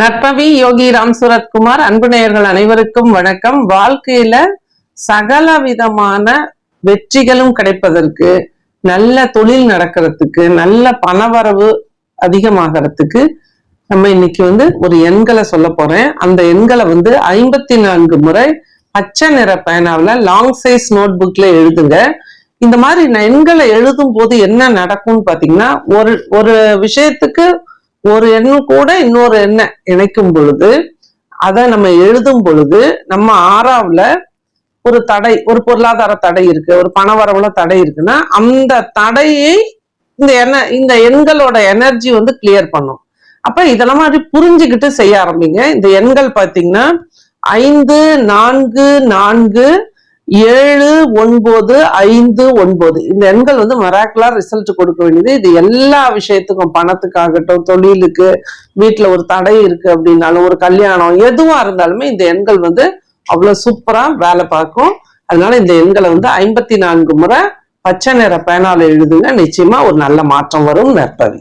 நற்பவி யோகி ராம் சூரத்குமார் அன்பு நேயர்கள் அனைவருக்கும் வணக்கம். வாழ்க்கையில சகல விதமான வெற்றிகளும் கிடைப்பதற்கு நல்ல தொழில் நடக்கிறதுக்கு நல்ல பணவரவு அதிகமாகறதுக்கு நம்ம இன்னைக்கு வந்து ஒரு எண்களை சொல்ல போறேன். அந்த எண்களை வந்து ஐம்பத்தி நான்கு முறை பச்சை நிற பேனாவில் லாங் சைஸ் நோட் புக்ல எழுதுங்க. இந்த மாதிரி நான் எண்களை எழுதும் போது என்ன நடக்கும்னு பாத்தீங்கன்னா ஒரு ஒரு விஷயத்துக்கு ஒரு எண்ணம் கூட இன்னொரு எண்ணை இணைக்கும் பொழுது அதை நம்ம எழுதும் பொழுது நம்ம ஆறாவில் ஒரு தடை ஒரு பொருளாதார தடை இருக்கு ஒரு பணவரவுல தடை இருக்குன்னா அந்த தடையை இந்த என இந்த எண்களோட எனர்ஜி வந்து கிளியர் பண்ணும். அப்ப இதெல்லாம் மாதிரி புரிஞ்சுக்கிட்டு செய்ய ஆரம்பிங்க. இந்த எண்கள் பார்த்தீங்கன்னா ஐந்து நான்கு நான்கு ஏழு ஒன்பது ஐந்து ஒன்பது. இந்த எண்கள் வந்து மராக்குலா ரிசல்ட் கொடுக்க வேண்டியது. இது எல்லா விஷயத்துக்கும் பணத்துக்காகட்டும் தொழிலுக்கு வீட்டுல ஒரு தடை இருக்கு அப்படின்னாலும் ஒரு கல்யாணம் எதுவா இருந்தாலுமே இந்த எண்கள் வந்து அவ்வளவு சூப்பரா வேலை பார்க்கும். அதனால இந்த எண்களை வந்து ஐம்பத்தி நான்கு முறை பச்சை நிற பேனால எழுதுங்க. நிச்சயமா ஒரு நல்ல மாற்றம் வரும் நற்பவி.